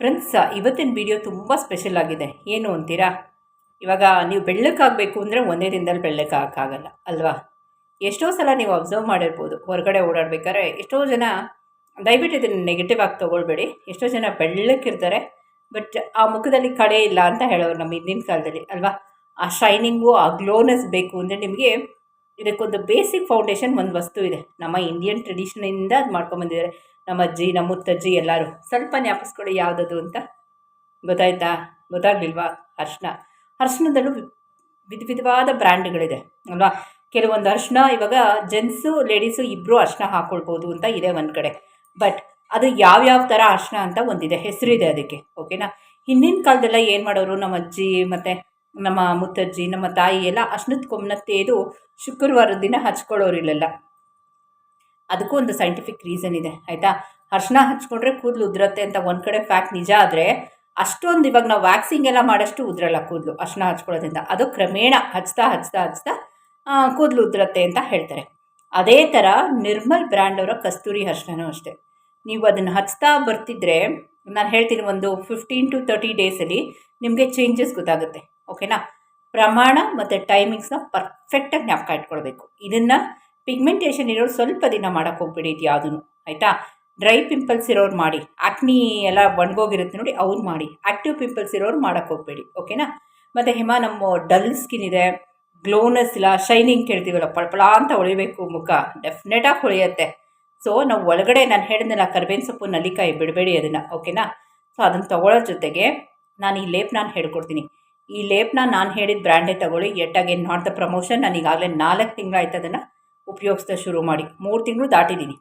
Friends ಇವತ್ತಿನ video ತುಂಬ special ಆಗಿದೆ. ಏನು ಅಂತೀರಾ? ಇವಾಗ ನೀವು ಬೆಳ್ಳಕ್ಕಾಗಬೇಕು ಅಂದರೆ ಒಂದೇ ದಿನದಲ್ಲಿ ಬೆಳ್ಳಕ್ಕಾಗಲ್ಲ ಅಲ್ವಾ? ಎಷ್ಟೋ ಸಲ ನೀವು ಅಬ್ಸರ್ವ್ ಮಾಡಿರ್ಬೋದು, ಹೊರಗಡೆ ಓಡಾಡ್ಬೇಕಾದ್ರೆ ಎಷ್ಟೋ ಜನ, ದಯವಿಟ್ಟು ಇದನ್ನು ನೆಗೆಟಿವ್ ಆಗಿ ತೊಗೊಳ್ಬೇಡಿ. ಎಷ್ಟೋ ಜನ ಬೆಳ್ಳಕ್ಕಿರ್ತಾರೆ ಬಟ್ ಆ ಮುಖದಲ್ಲಿ ಕಡೆ ಇಲ್ಲ ಅಂತ ಹೇಳೋರು ನಮ್ಮ ಹಿಂದಿನ ಕಾಲದಲ್ಲಿ, ಅಲ್ವಾ? ಆ ಶೈನಿಂಗು ಆ ಗ್ಲೋನೆಸ್ ಬೇಕು ಅಂದರೆ ನಿಮಗೆ ಇದಕ್ಕೊಂದು ಬೇಸಿಕ್ ಫೌಂಡೇಶನ್ ಒಂದು ವಸ್ತು ಇದೆ. ನಮ್ಮ ಇಂಡಿಯನ್ ಟ್ರೆಡಿಷನಿಂದ ಅದು ಮಾಡ್ಕೊಂಬಂದಿದ್ದಾರೆ ನಮ್ಮ ಅಜ್ಜಿ ನಮ್ಮ ಮುತ್ತಜ್ಜಿ ಎಲ್ಲರೂ ಸ್ವಲ್ಪ ಜ್ಞಾಪಿಸ್ಕೊಳ್ಳಿ ಯಾವುದದು ಅಂತ. ಗೊತ್ತಾಯ್ತಾ? ಗೊತ್ತಾಗ್ಲಿಲ್ವಾ? ಅರ್ಶಿನ. ಅರ್ಶಿನದಲ್ಲೂ ವಿಧ, ವಿಧವಾದ ಬ್ರ್ಯಾಂಡ್ಗಳಿದೆ, ಅಲ್ವಾ? ಕೆಲವೊಂದು ಅರ್ಶಿನ ಇವಾಗ ಜೆಂಟ್ಸು, ಲೇಡೀಸು ಇಬ್ಬರು ಅರ್ಶಿನ ಹಾಕ್ಕೊಳ್ಬೋದು ಅಂತ ಇದೆ ಒಂದು ಕಡೆ. ಬಟ್ ಅದು ಯಾವ್ಯಾವ ಥರ ಅರ್ಶಿನ ಅಂತ ಒಂದಿದೆ. ಹೆಸರಿದೆ ಅದಕ್ಕೆ, ಓಕೆನಾ? ಹಿಂದಿನ ಕಾಲದೆಲ್ಲ ಏನು ಮಾಡೋರು? ನಮ್ಮ ಅಜ್ಜಿ ಮತ್ತು ನಮ್ಮ ಮುತ್ತಜ್ಜಿ, ನಮ್ಮ ತಾಯಿ ಎಲ್ಲ ಅರ್ಶಿನದ ಕೊಮ್ಮನ ತೇದು ಶುಕ್ರವಾರದ ದಿನ ಹಚ್ಕೊಳ್ಳೋರಿಲ್ಲೆಲ್ಲ. ಅದಕ್ಕೂ ಒಂದು ಸೈಂಟಿಫಿಕ್ ರೀಸನ್ ಇದೆ, ಆಯಿತಾ? ಅರ್ಶನ ಹಚ್ಕೊಂಡ್ರೆ ಕೂದಲು ಉದುರತ್ತೆ ಅಂತ ಒಂದು ಕಡೆ ಫ್ಯಾಕ್ಟ್ ನಿಜ ಆದರೆ, ಅಷ್ಟೊಂದು ಇವಾಗ ನಾವು ವ್ಯಾಕ್ಸಿಂಗ್ ಎಲ್ಲ ಮಾಡೋಷ್ಟು ಉದುರಲ್ಲ ಕೂದಲು ಅರ್ಶನ ಹಚ್ಕೊಳ್ಳೋದ್ರಿಂದ. ಅದು ಕ್ರಮೇಣ ಹಚ್ತಾ ಹಚ್ತಾ ಹಚ್ತಾ ಕೂದಲು ಉದುರತ್ತೆ ಅಂತ ಹೇಳ್ತಾರೆ. ಅದೇ ಥರ ನಿರ್ಮಲ್ ಬ್ರ್ಯಾಂಡ್ ಅವರ ಕಸ್ತೂರಿ ಅರ್ಶನೂ ಅಷ್ಟೇ. ನೀವು ಅದನ್ನು ಹಚ್ತಾ ಬರ್ತಿದ್ರೆ, ನಾನು ಹೇಳ್ತೀನಿ ಒಂದು ಫಿಫ್ಟೀನ್ ಟು ತರ್ಟಿ ಡೇಸಲ್ಲಿ ನಿಮಗೆ ಚೇಂಜಸ್ ಗೊತ್ತಾಗುತ್ತೆ ಓಕೆನಾ ಪ್ರಮಾಣ ಮತ್ತು ಟೈಮಿಂಗ್ಸ್ನ ಪರ್ಫೆಕ್ಟಾಗಿ ಜ್ಞಾಪಕ ಇಟ್ಕೊಳ್ಬೇಕು. ಇದನ್ನು ಪಿಗ್ಮೆಂಟೇಷನ್ ಇರೋರು ಸ್ವಲ್ಪ ದಿನ ಮಾಡೋಕ್ಕೆ ಹೋಗ್ಬೇಡಿ ಇದು ಯಾವುದೂ ಆಯಿತಾ? ಡ್ರೈ ಪಿಂಪಲ್ಸ್ ಇರೋರು ಮಾಡಿ ಅಕ್ನಿ ಎಲ್ಲ ಒಣಗೋಗಿರುತ್ತೆ ನೋಡಿ ಅವ್ರು ಮಾಡಿ ಆ್ಯಕ್ಟಿವ್ ಪಿಂಪಲ್ಸ್ ಇರೋರು ಮಾಡೋಕ್ಕೆ ಹೋಗ್ಬೇಡಿ ಓಕೆನಾ ಮತ್ತು ಹಿಮ, ನಮ್ಮ ಡಲ್ ಸ್ಕಿನ್ ಇದೆ ಗ್ಲೋನಸ್ ಇಲ್ಲ ಶೈನಿಂಗ್ ಕೇಳ್ತೀವಲ್ಲ, ಪಳಪಳ ಅಂತ ಹೊಳಿಬೇಕು ಮುಖ ಡೆಫಿನೆಟಾಗಿ ಹೊಳೆಯುತ್ತೆ. ಸೊ ನಾವು ಒಳಗಡೆ ನಾನು ಹೇಳಿದ್ನಲ್ಲ, ಕರ್ಬೇವಿನ ಸೊಪ್ಪು, ನಲ್ಲಿಕಾಯಿ ಬಿಡಬೇಡಿ ಅದನ್ನು ಓಕೆನಾ ಸೊ ಅದನ್ನು ತೊಗೊಳ್ಳೋ ಜೊತೆಗೆ ನಾನು ಈ ಲೇಪ್ ನಾನು ಹೇಳ್ಕೊಡ್ತೀನಿ. ಈ ಲೇಪ್ನ ನಾನು ಹೇಳಿದ ಬ್ರ್ಯಾಂಡೇ ತಗೊಳ್ಳಿ ಎಟ್ ಅಗೇನ್ ದ ಪ್ರಮೋಷನ್ ನಾನು ಈಗಾಗಲೇ ನಾಲ್ಕು ತಿಂಗಳಾಯ್ತು ಅದನ್ನು ಉಪಯೋಗಿಸ್ತಾ ಶುರು ಮಾಡಿ. ಮೂರು ತಿಂಗಳು ದಾಟಿದ್ದೀನಿ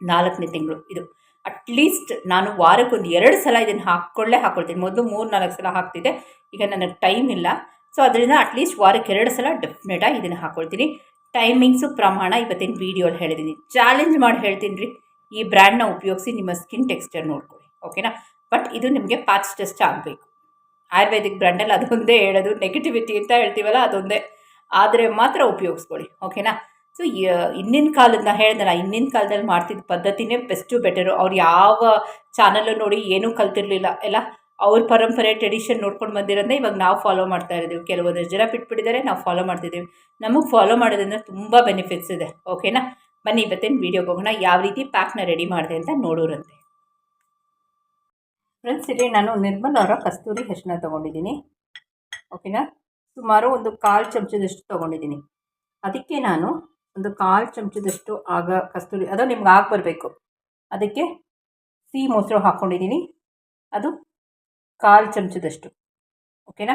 ನಾಲ್ಕನೇ ತಿಂಗಳು ಇದು. ಅಟ್ಲೀಸ್ಟ್ ನಾನು ವಾರಕ್ಕೊಂದು ಎರಡು ಸಲ ಇದನ್ನು ಹಾಕ್ಕೊಳ್ಳೇ ಹಾಕ್ಕೊಳ್ತೀನಿ. ಮೊದಲು ಮೂರು ನಾಲ್ಕು ಸಲ ಹಾಕ್ತಿದ್ದೆ. ಈಗ ನನಗೆ ಟೈಮ್ ಇಲ್ಲ. ಸೊ ಅದರಿಂದ ಅಟ್ಲೀಸ್ಟ್ ವಾರಕ್ಕೆ ಎರಡು ಸಲ ಡೆಫಿನೆಟಾಗಿ ಇದನ್ನು ಹಾಕ್ಕೊಳ್ತೀನಿ. ಟೈಮಿಂಗ್ಸು ಪ್ರಮಾಣ ಇವತ್ತಿನ ವೀಡಿಯೋಲಿ ಹೇಳಿದ್ದೀನಿ ಚಾಲೆಂಜ್ ಮಾಡಿ ಹೇಳ್ತೀನಿ ರೀ ಈ ಬ್ರ್ಯಾಂಡ್ನ ಉಪಯೋಗಿಸಿ ನಿಮ್ಮ ಸ್ಕಿನ್ ಟೆಕ್ಸ್ಚರ್ ನೋಡ್ಕೊಳ್ಳಿ. ಓಕೆನಾ ಬಟ್ ಇದು ನಿಮಗೆ ಪ್ಯಾಚ್ ಟೆಸ್ಟ್ ಆಗಬೇಕು. ಆಯುರ್ವೇದಿಕ್ ಬ್ರ್ಯಾಂಡಲ್ಲಿ ಅದೊಂದೇ ಹೇಳೋದು. ನೆಗೆಟಿವಿಟಿ ಅಂತ ಹೇಳ್ತೀವಲ್ಲ ಅದೊಂದೇ. ಆದರೆ ಮಾತ್ರ ಉಪಯೋಗಿಸ್ಕೊಳ್ಳಿ. ಓಕೆನಾ ಸೊ ಹಿಂದಿನ ಕಾಲದ ಹೇಳ್ದಲ್ಲ ಹಿಂದಿನ ಕಾಲದಲ್ಲಿ ಮಾಡ್ತಿದ್ದ ಪದ್ಧತಿನೇ ಬೆಸ್ಟು ಬೆಟರು ಅವ್ರು ಯಾವ ಚಾನಲ್ಲು ನೋಡಿ ಏನೂ ಕಲ್ತಿರಲಿಲ್ಲ. ಎಲ್ಲ ಅವ್ರ ಪರಂಪರೆ ಟ್ರೆಡಿಷನ್ ನೋಡ್ಕೊಂಡು ಬಂದಿರೋದೇ ಇವಾಗ ನಾವು ಫಾಲೋ ಮಾಡ್ತಾ ಇದ್ದೀವಿ ಕೆಲವೊಂದು ಜನ ಬಿಟ್ಬಿಟ್ಟಿದ್ದಾರೆ ನಾವು ಫಾಲೋ ಮಾಡ್ತಿದ್ದೀವಿ ನಮಗೆ ಫಾಲೋ ಮಾಡೋದ್ರಿಂದ ತುಂಬ ಬೆನಿಫಿಟ್ಸ್ ಇದೆ. ಓಕೆನಾ ಬನ್ನಿ, ಇವತ್ತೇನು ವೀಡಿಯೋಗೆ ಹೋಗೋಣ. ಯಾವ ರೀತಿ ಪ್ಯಾಕ್ನ ರೆಡಿ ಮಾಡಿದೆ ಅಂತ ನೋಡೋರಂತೆ. ಫ್ರೆಂಡ್ಸ್ ಇಲ್ಲಿ ನಾನು ನಿರ್ಮಲ್ ಅವರ ಕಸ್ತೂರಿ ಹೆಸರನ್ನ ತೊಗೊಂಡಿದ್ದೀನಿ. ಓಕೆನಾ ಸುಮಾರು ಒಂದು ಕಾಲು ಚಮಚದಷ್ಟು ತೊಗೊಂಡಿದ್ದೀನಿ. ಅದಕ್ಕೆ ನಾನು ಒಂದು ಕಾಲು ಚಮಚದಷ್ಟು ಆಗ ಕಸ್ತೂರಿ ಅದು ನಿಮ್ಗೆ ಆಗಿ ಬರಬೇಕು. ಅದಕ್ಕೆ ಸಿಹಿ ಮೊಸರು ಹಾಕ್ಕೊಂಡಿದ್ದೀನಿ ಅದು ಕಾಲು ಚಮಚದಷ್ಟು. ಓಕೆನಾ?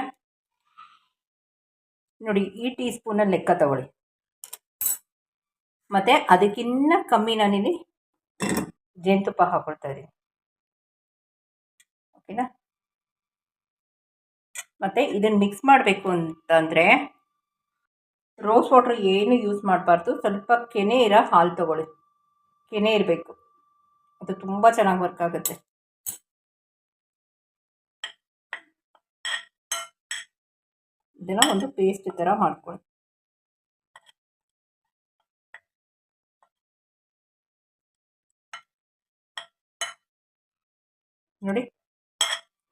ನೋಡಿ, ಈ ಟೀ ಸ್ಪೂನಲ್ಲಿ ಲೆಕ್ಕ ತಗೊಳ್ಳಿ. ಮತ್ತು ಅದಕ್ಕಿನ್ನ ಕಮ್ಮಿ ನಾನಿಲ್ಲಿ ಜೇನುತುಪ್ಪ ಹಾಕ್ಕೊಳ್ತಾ ಇದ್ದೀನಿ. ಓಕೆನಾ? ಮತ್ತು ಇದನ್ನು ಮಿಕ್ಸ್ ಮಾಡಬೇಕು ಅಂತಂದರೆ ರೋಸ್ ವಾಟ್ರ್ ಏನು ಯೂಸ್ ಮಾಡಬಾರ್ದು. ಸ್ವಲ್ಪ ಕೆನೆ ಇರೋ ಹಾಲು ತೊಗೊಳ್ಳಿ. ಕೆನೆ ಇರಬೇಕು. ಅದು ತುಂಬ ಚೆನ್ನಾಗಿ ವರ್ಕ್ ಆಗುತ್ತೆ. ಇದನ್ನು ಒಂದು ಪೇಸ್ಟ್ ಥರ ಮಾಡ್ಕೊಳ್ಳಿ. ನೋಡಿ.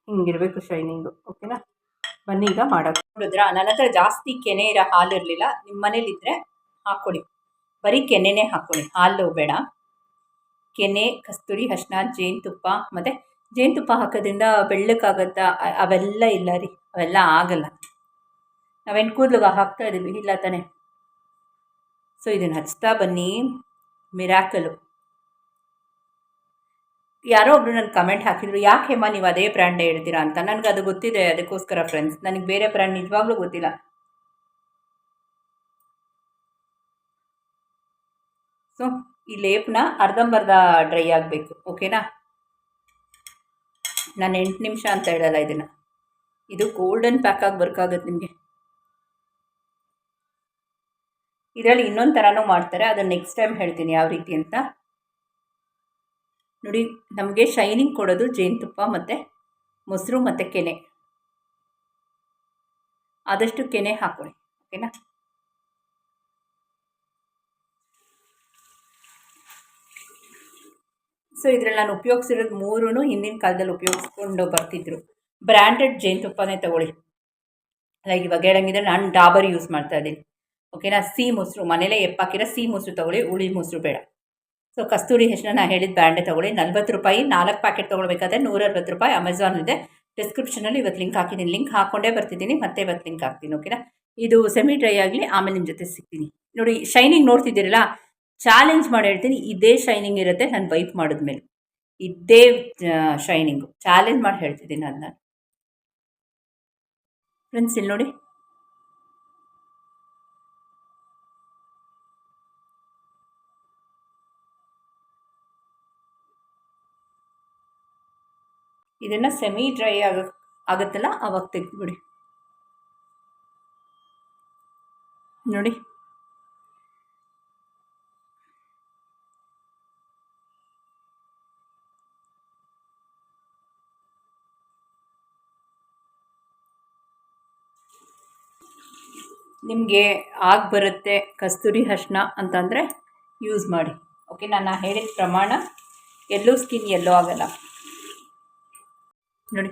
ಹಿಂಗಿರಬೇಕು ಶೈನಿಂಗು ಓಕೆನಾ ಬನ್ನಿ ಈಗ ಮಾಡೋಕೆ ನೋಡಿದ್ರಾ? ನನ್ನ ಹತ್ರ ಜಾಸ್ತಿ ಕೆನೆ ಇರೋ ಹಾಲು ಇರಲಿಲ್ಲ. ನಿಮ್ಮ ಮನೇಲಿದ್ದರೆ ಹಾಕ್ಕೊಳ್ಳಿ ಬರೀ ಕೆನೆನೇ ಹಾಕ್ಕೊಳ್ಳಿ ಹಾಲು ಬೇಡ. ಕೆನೆ, ಕಸ್ತೂರಿ ಅರಿಶಿನ ಜೇನುತುಪ್ಪ. ಮತ್ತು ಜೇನುತುಪ್ಪ ಹಾಕೋದ್ರಿಂದ ಬೆಳ್ಳಕ್ಕಾಗತ್ತಾ ಅವೆಲ್ಲ ಇಲ್ಲ ರೀ. ಅವೆಲ್ಲ ಆಗಲ್ಲ. ನಾವೇನು ಕೂದಲು ಹಾಕ್ತಾ ಇದ್ದೀವಿ ಇಲ್ಲ ತಾನೆ. ಸೊ ಇದನ್ನು ಹಚ್ತಾ ಬನ್ನಿ. ಮಿರಾಕಲು ಯಾರೋ ಒಬ್ರು ನನ್ನ ಕಮೆಂಟ್ ಹಾಕಿದ್ರು, ಯಾಕೆ ಹೇಮ ನೀವು ಅದೇ ಬ್ರ್ಯಾಂಡ್ ಹೇಳ್ತೀರಾ ಅಂತ? ನನಗೆ ಅದು ಗೊತ್ತಿದೆ, ಅದಕ್ಕೋಸ್ಕರ ಫ್ರೆಂಡ್ಸ್ ನನಗೆ ಬೇರೆ ಬ್ರ್ಯಾಂಡ್ ನಿಜವಾಗ್ಲೂ ಗೊತ್ತಿಲ್ಲ. ಸೊ ಈ ಲೇಪ್ನ ಅರ್ಧಂಬರ್ಧ ಡ್ರೈ ಆಗಬೇಕು ಓಕೆನಾ ನಾನು ಎಂಟು ನಿಮಿಷ ಅಂತ ಹೇಳಲ್ಲ ಇದನ್ನು. ಇದು ಗೋಲ್ಡನ್ ಪ್ಯಾಕ್ ಆಗಿ ವರ್ಕ್ ಆಗುತ್ತೆ ನಿಮಗೆ. ಇದರಲ್ಲಿ ಇನ್ನೊಂದು ಥರನೂ ಮಾಡ್ತಾರೆ, ಅದನ್ನು ನೆಕ್ಸ್ಟ್ ಟೈಮ್ ಹೇಳ್ತೀನಿ ಯಾವ ರೀತಿ ಅಂತ. ನೋಡಿ, ನಮಗೆ ಶೈನಿಂಗ್ ಕೊಡೋದು ಜೇನುತುಪ್ಪ ಮತ್ತು ಮೊಸರು ಮತ್ತು ಕೆನೆ. ಆದಷ್ಟು ಕೆನೆ ಹಾಕೊಳ್ಳಿ ಓಕೆನಾ ಸೊ ಇದ್ರಲ್ಲಿ ನಾನು ಉಪಯೋಗಿಸಿರೋದು ಮೂರೂ ಹಿಂದಿನ ಕಾಲದಲ್ಲಿ ಉಪಯೋಗಿಸ್ಕೊಂಡು ಬರ್ತಿದ್ರು. ಬ್ರ್ಯಾಂಡೆಡ್ ಜೇನುತುಪ್ಪನೇ ತಗೊಳ್ಳಿ. ಲೈಕ್ ಇವಾಗ ಹೇಳಂಗಿದ್ರೆ ನಾನು ಡಾಬರ್ ಯೂಸ್ ಮಾಡ್ತಾ ಇದ್ದೀನಿ. ಓಕೆನಾ ಸಿ ಮೊಸರು, ಮನೇಲೇ ಎಪ್ಪಾಕಿರೋ ಸಿ ಮೊಸರು ತಗೊಳ್ಳಿ ಹುಳಿ ಮೊಸರು ಬೇಡ. ಸೊ ಕಸ್ತೂರಿ ಹೆಸರು ನಾನು ಹೇಳಿದ ಬ್ರ್ಯಾಂಡೇ ತೊಗೊಳ್ಳಿ. ನಲ್ವತ್ತು ರೂಪಾಯಿ ನಾಲ್ಕು ಪ್ಯಾಕೆಟ್ ತೊಗೊಳ್ಬೇಕಾದ್ರೆ ನೂರ ಅರವತ್ತು ರೂಪಾಯಿ ಅಮೆಝಾನ್ ಇದೆ. ಡಿಸ್ಕ್ರಿಪ್ಷನಲ್ಲಿ ಇವತ್ತು ಲಿಂಕ್ ಹಾಕಿದ್ದೀನಿ ಲಿಂಕ್ ಹಾಕ್ಕೊಂಡೇ ಬರ್ತಿದ್ದೀನಿ ಮತ್ತೆ ಇವತ್ತು ಲಿಂಕ್ ಹಾಕ್ತೀನಿ ಓಕೆನಾ ಇದು ಸೆಮಿ ಡ್ರೈ ಆಗಲಿ ಆಮೇಲೆ ನಿಮ್ಮ ಜೊತೆ ಸಿಗ್ತೀನಿ. ನೋಡಿ ಶೈನಿಂಗ್ ನೋಡ್ತಿದ್ದೀರಲ್ಲ? ಚಾಲೆಂಜ್ ಮಾಡಿ ಹೇಳ್ತೀನಿ. ಇದೇ ಶೈನಿಂಗ್ ಇರುತ್ತೆ. ನಾನು ವೈಪ್ ಮಾಡಿದ್ಮೇಲೆ. ಇದೇ ಶೈನಿಂಗು ಚಾಲೆಂಜ್ ಮಾಡಿ ಹೇಳ್ತಿದ್ದೀನಿ ಅದನ್ನ ಫ್ರೆಂಡ್ಸ್ ಇಲ್ಲಿ ನೋಡಿ. ಇದನ್ನು ಸೆಮಿ ಡ್ರೈ ಆಗ, ಆಗುತ್ತಲ್ಲ? ಅವಾಗ ತೆಗೆದುಬಿಡಿ. ನೋಡಿ. ನಿಮಗೆ ಆಗ ಬರುತ್ತೆ ಕಸ್ತೂರಿ ಅರ್ಶಿನ ಅಂತಂದರೆ ಯೂಸ್ ಮಾಡಿ. ಓಕೆ ನಾನು ಹೇಳಿದ ಪ್ರಮಾಣ ಎಲ್ಲೂ ಸ್ಕಿನ್ ಎಲ್ಲೋ ಆಗಲ್ಲ. ನೋಡಿ.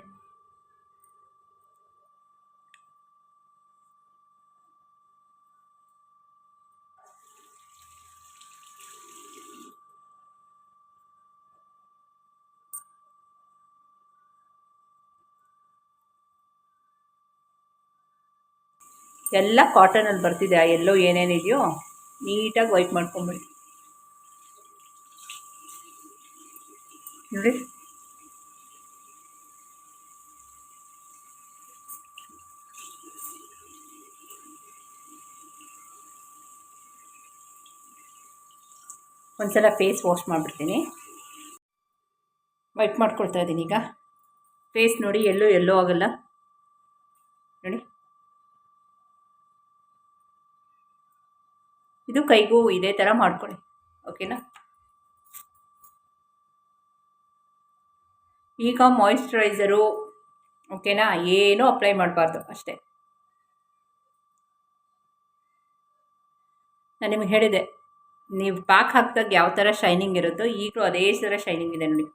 ಎಲ್ಲ ಕಾಟನಲ್ಲಿ ಬರ್ತಿದೆ ಆ ಎಲ್ಲೋ ಏನೇನಿದೆಯೋ ನೀಟಾಗಿ ವೈಟ್ ಮಾಡ್ಕೊಂಬಿಡಿ. ನೋಡಿ. ಒಂದ್ಸಲ ಫೇಸ್ ವಾಶ್ ಮಾಡಿಬಿಡ್ತೀನಿ. ವೈಟ್ ಮಾಡ್ಕೊಳ್ತಾ ಇದ್ದೀನಿ ಈಗ. ಫೇಸ್ ನೋಡಿ ಎಲ್ಲೂ ಎಲ್ಲೋ ಆಗಲ್ಲ. ನೋಡಿ. ಇದು ಕೈಗೂ ಇದೇ ಥರ ಮಾಡ್ಕೊಳ್ಳಿ. ಓಕೆನಾ ಈಗ ಮಾಯಿಶ್ಚರೈಸರು ಓಕೆನಾ ಏನೂ ಅಪ್ಲೈ ಮಾಡಬಾರ್ದು, ಅಷ್ಟೇ. ನಾನು ನಿಮಗೆ ಹೇಳಿದೆ ನೀವು ಪ್ಯಾಕ್ ಹಾಕಿದಾಗ ಯಾವ ಥರ ಶೈನಿಂಗ್ ಇರುತ್ತೋ ಈಗಲೂ ಅದೇ ಥರ ಶೈನಿಂಗ್ ಇದೆ ನೋಡಿ.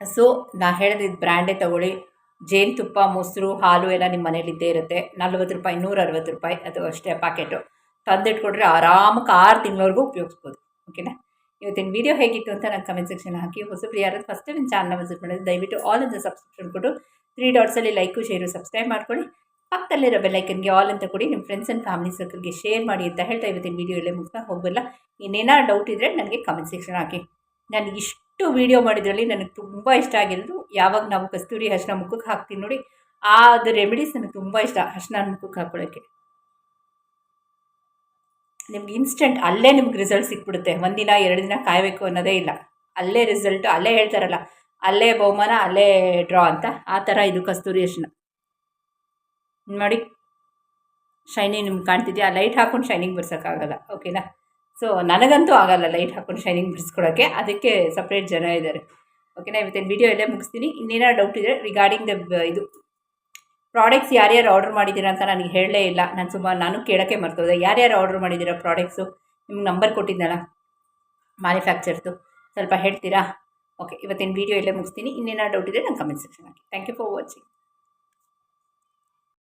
ಸೊ ನಾ ಹೇಳಿದ ಬ್ರ್ಯಾಂಡೇ ತಗೊಳ್ಳಿ. ಜೇನುತುಪ್ಪ ಮೊಸರು, ಹಾಲು ಎಲ್ಲ ನಿಮ್ಮ ಮನೇಲಿ ಇದ್ದೇ ಇರುತ್ತೆ. ನಲ್ವತ್ತು ರೂಪಾಯಿ ನೂರ ಅರವತ್ತು ರೂಪಾಯಿ, ಅದು ಅಷ್ಟೇ ಪ್ಯಾಕೆಟು ತಂದಿಟ್ಕೊಟ್ರೆ ಆರಾಮಕ್ಕೆ ಆರು ತಿಂಗಳವರೆಗೂ ಉಪಯೋಗಿಸ್ಬೋದು. ಓಕೆನಾ ಇವತ್ತಿನ ವಿಡಿಯೋ ಹೇಗಿತ್ತು ಅಂತ ನಾನು ಕಮೆಂಟ್ ಸೆಕ್ಷನ್ ಹಾಕಿ. ಹೊಸಬ್ರು ಯಾರು ಫಸ್ಟ್ ಟೈಮ್ ಚಾನಲ್ ವಿಸಿಟ್ ಮಾಡಿದ್ರೆ ದಯವಿಟ್ಟು ಆಲ್ ಇನ್ ದ ಸಬ್ಸ್ಕ್ರಿಪ್ಷನ್ ಕೊಟ್ಟು ತ್ರೀ ಡಾಟ್ಸಲ್ಲಿ ಲೈಕು ಶೇರು ಸಬ್ಸ್ಕ್ರೈಬ್ ಮಾಡ್ಕೊಳ್ಳಿ. ಪಕ್ಕದಲ್ಲಿರೋ ಬೆಲ್ಲೈಕನ್ಗೆ ಆಲ್ ಅಂತ ಕೊಡಿ ನಿಮ್ಮ ಫ್ರೆಂಡ್ಸ್ ಆ್ಯಂಡ್ ಫ್ಯಾಮಿಲಿ ಸರ್ಕಲ್ಗೆ ಶೇರ್ ಮಾಡಿ ಅಂತ ಹೇಳ್ತಾ ಇವತ್ತಿನ ವೀಡಿಯೋ ಇಲ್ಲೇ ಮುಗಿಸ್ತಾ ಹೋಗಲ್ಲ ಇನ್ನೇನೋ ಡೌಟ್ ಇದ್ದರೆ ನನಗೆ ಕಮೆಂಟ್ ಸೆಕ್ಷನ್ ಹಾಕಿ. ನಾನು ಇಷ್ಟು ವೀಡಿಯೋ ಮಾಡಿದ್ರಲ್ಲಿ ನನಗೆ ತುಂಬ ಇಷ್ಟ ಆಗಿರೋದು, ಯಾವಾಗ ನಾವು ಕಸ್ತೂರಿ ಅರ್ಶಿನ ಮುಖಕ್ಕೆ ಹಾಕ್ತೀನಿ ನೋಡಿ, ಆ ಅದು ರೆಮಿಡೀಸ್ ನನಗೆ ತುಂಬ ಇಷ್ಟ ಅರ್ಶಿನ ಮುಖಕ್ಕೆ ಹಾಕ್ಕೊಳ್ಳೋಕ್ಕೆ ನಿಮ್ಗೆ ಇನ್ಸ್ಟೆಂಟ್ ಅಲ್ಲೇ ನಿಮ್ಗೆ ರಿಸಲ್ಟ್ ಸಿಕ್ಬಿಡುತ್ತೆ, ಒಂದಿನ, ಎರಡು ದಿನ ಕಾಯಬೇಕು ಅನ್ನೋದೇ ಇಲ್ಲ. ಅಲ್ಲೇ ರಿಸಲ್ಟ್ ಅಲ್ಲೇ ಹೇಳ್ತಾರಲ್ಲ, ಅಲ್ಲೇ ಬಹುಮಾನ, ಅಲ್ಲೇ ಡ್ರಾ ಅಂತ, ಆ ಥರ ಇದು ಕಸ್ತೂರಿ ಅರ್ಶಿನ ನೋಡಿ ಶೈನಿಂಗ್ ನಿಮ್ಗೆ ಕಾಣ್ತಿದೆಯಾ? ಲೈಟ್ ಹಾಕೊಂಡು ಶೈನಿಂಗ್ ಬಿಡ್ಸೋಕ್ಕಾಗಲ್ಲ ಓಕೆನಾ ಸೊ ನನಗಂತೂ ಆಗಲ್ಲ ಲೈಟ್ ಹಾಕೊಂಡು ಶೈನಿಂಗ್ ಬಿಡಿಸ್ಕೊಡೋಕ್ಕೆ ಅದಕ್ಕೆ ಸಪ್ರೇಟ್ ಜನ ಇದ್ದಾರೆ ಓಕೆನಾ ಇವತ್ತಿನ ವೀಡಿಯೋ ಎಲ್ಲೇ ಮುಗಿಸ್ತೀನಿ. ಇನ್ನೇನಾದ್ರು ಡೌಟ್ ಇದ್ದರೆ ರಿಗಾರ್ಡಿಂಗ್ ದ ಇದು ಪ್ರಾಡಕ್ಟ್ಸ್ ಯಾರ್ಯಾರು ಆರ್ಡರ್ ಮಾಡಿದ್ದೀರಾ ಅಂತ ನನಗೆ ಹೇಳಲೇ ಇಲ್ಲ. ನಾನು ಸುಮಾರು ನಾನು ಕೇಳೋಕ್ಕೆ ಮರ್ತೋದೆ. ಯಾರ್ಯಾರು ಆರ್ಡರ್ ಮಾಡಿದ್ದೀರಾ ಪ್ರಾಡಕ್ಟ್ಸು ನಿಮ್ಗೆ ನಂಬರ್ ಕೊಟ್ಟಿದ್ದಲ್ಲ ಮ್ಯಾನುಫ್ಯಾಕ್ಚರ್ದು ಸ್ವಲ್ಪ ಹೇಳ್ತೀರಾ? ಓಕೆ ಇವತ್ತಿನ ವೀಡಿಯೋ ಎಲ್ಲೇ ಮುಗಿಸ್ತೀನಿ. ಇನ್ನೇನಾದ್ರು ಡೌಟ್ ಇದ್ದರೆ ನಾನು ಕಮೆಂಟ್ ಸೆಕ್ಷನ್ ಹಾಕಿ ಥ್ಯಾಂಕ್ ಯು ಫಾರ್ ವಾಚಿಂಗ್